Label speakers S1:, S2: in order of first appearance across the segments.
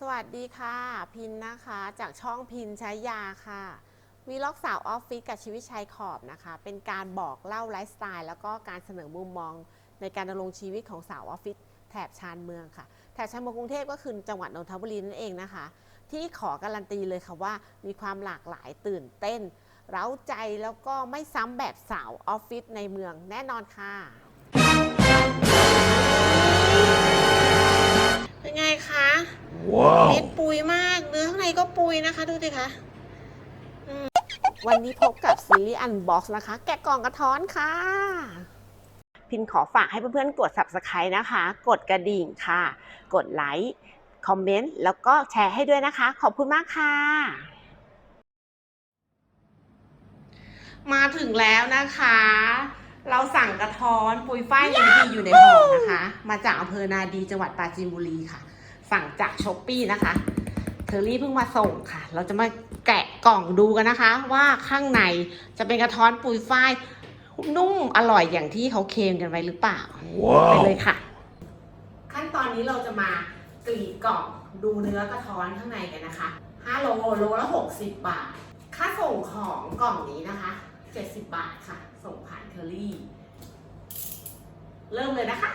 S1: สวัสดีค่ะ พินนะคะจากช่องพินใช้ยาค่ะวีล็อกสาวออฟฟิศกับชีวิตชายขอบนะคะ เป็นการบอกเล่าไลฟ์สไตล์แล้วก็การเสนอมุมมอง ในการดำรงชีวิตของสาวออฟฟิศแถบชานเมืองค่ะ แถบชานเมืองกรุงเทพก็คือจังหวัดนนทบุรีนั่นเองนะคะ ที่ขอการันตีเลยค่ะว่า มีความหลากหลายตื่นเต้น เร้าใจแล้วก็ไม่ซ้ำแบบสาวออฟฟิศในเมืองแน่นอนค่ะ ปุยนะคะ ดูสิคะอืมวันนี้พบกับซีรีส์อันบ็อกซ์นะคะ แกะกล่องกระท้อนค่ะ พินขอฝากให้เพื่อนๆ กด subscribe นะคะ กดกระดิ่งค่ะ กดไลค์คอมเมนต์แล้วก็แชร์ให้ด้วยนะคะ ขอบคุณมากค่ะ มาถึงแล้วนะคะ เราสั่งกระท้อนปุยฝ้ายนาดีอยู่ในห่อนะคะ มาจากอำเภอนาดีจังหวัดปราจีนบุรีค่ะ สั่งจากช้อปปี้นะคะ เทอรี่เพิ่งมาส่งค่ะ เราจะมาแกะกล่องดูกันนะคะ ว่าข้างในจะเป็นกระท้อนปุยฝ้ายนุ่มอร่อยอย่างที่เขาเคลมกันไว้หรือเปล่าไปเล
S2: Wow.
S1: ยค่ะ ขั้นตอนนี้เราจะมากรีดกล่องดูเนื้อกระท้อนข้างในกันนะคะ5โลโลละ60 บาท ค่าส่งของกล่องนี้นะคะ 70 บาทค่ะ ส่งผ่านเคอรี่ เริ่มเลยนะคะ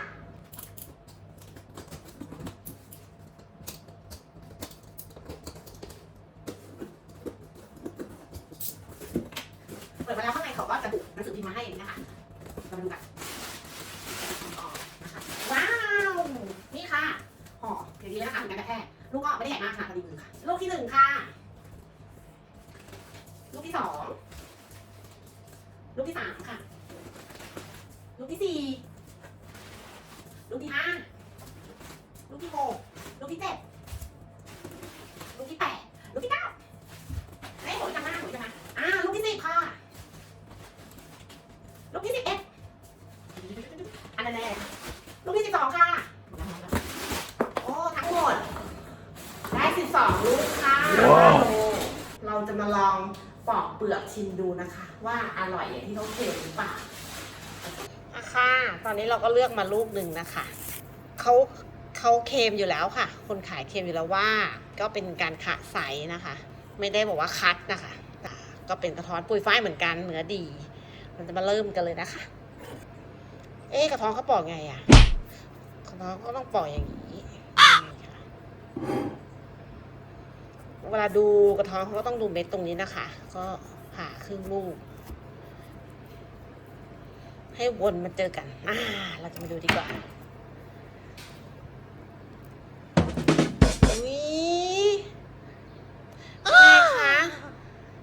S1: เปิดมาแล้วข้างในเขาก็จะบุหนัง สือพิมพ์มาให้นะคะเรามาดูกันอ๋อนะคะว้าว นี่ค่ะห่ออย่างนี้นะคะเหมือนกันแต่แค่ลูกก็ไม่ได้ใหญ่มากค่ะพอดีมือค่ะ ลูกที่หนึ่งค่ะ ลูกที่สอง ลูกที่สามค่ะ ลูกที่สี่ อันนั้นแน่ลูกที่สิบสองค่ะ โอ้ ทั้งหมด ได้สิบสองลูกค่ะ
S2: ว้าว
S1: เราจะมาลองปอกเปลือกชิมดูนะคะ ว่าอร่อยอย่างที่เขาเคลมหรือเปล่าอะค่ะ ตอนนี้เราก็เลือกมาลูกหนึ่งนะคะเขาเขาเคลมอยู่แล้วค่ะ คนขายเคลมอยู่แล้วว่า ก็เป็นการขะไซส์นะคะ ไม่ได้บอกว่าคัดนะคะแต่ก็เป็นกระท้อนปุยฝ้ายเหมือนกันเนื้อดี เราจะมาเริ่มกันเลยนะคะ เอ๊กระท้อนเขาปอกไงอะกระท้อนก็ต้องปอกอย่างนี้เวลาดูกระท้อนเขาก็ต้องดูเม็ดตรงนี้นะคะ ก็ผ่าครึ่งลูก ให้วนมาเจอกันอ่าเราจะมาดูดีกว่าอุ้ยแม่คะ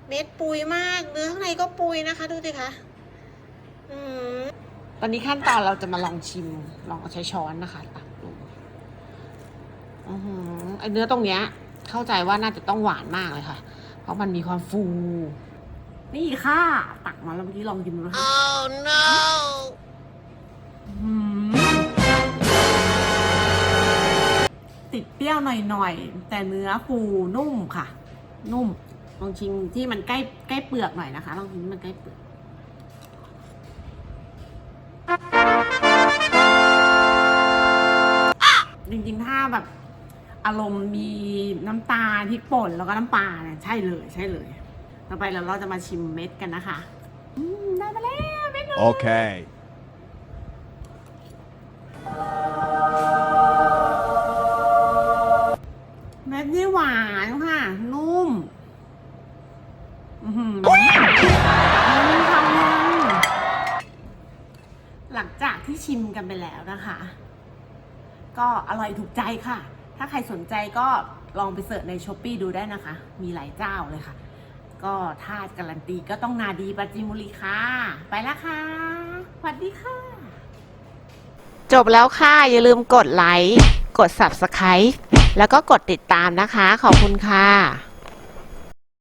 S1: เม็ดปุยมากเนื้อข้างในก็ปุยนะคะ ดูสิคะ อืม ตอนนี้ขั้นตอนเราจะมาลองชิม ลองเอาใช้ช้อนนะคะตักดูอือหือไอเนื้อตรงเนี้ย เข้าใจว่าน่าจะต้องหวานมากเลยค่ะ เพราะมันมีความฟู นี่ค่ะ ตักมาแล้วเมื่อกี้ลองชิมดูนะคะ oh no ติดเปรี้ยวหน่อยๆ แต่เนื้อฟูนุ่มค่ะ นุ่ม ลองชิมที่มันใกล้ใกล้เปลือกหน่อยนะคะ ลองชิมที่มันใกล้เปลือก จริงๆ ถ้าแบบอารมณ์มีน้ำตาลพริกป่นแล้วก็น้ำปลาเนี่ยใช่เลยใช่เลย ต่อไปเราเราจะมาชิมเม็ดกันนะคะอืมได้มาแล้วเม็ดหนึง
S2: Okay.
S1: เม็ดนี่หวานค่ะ นุ่ม อือหือมันทำมันหลังจากที่ชิมกันไปแล้วนะคะ ก็อร่อยถูกใจค่ะ ถ้าใครสนใจก็ลองไปเสิร์ชในช้อปปีดูได้นะคะ มีหลายเจ้าเลยค่ะ ก็ถ้าการันตีก็ต้องนาดีปราจินบุรีค่ะ ไปแล้วค่ะสวัสดีค่ะ จบแล้วค่ะ อย่าลืมกดไลค์ กด Subscribe แล้วก็กดติดตามนะคะ ขอบคุณค่ะ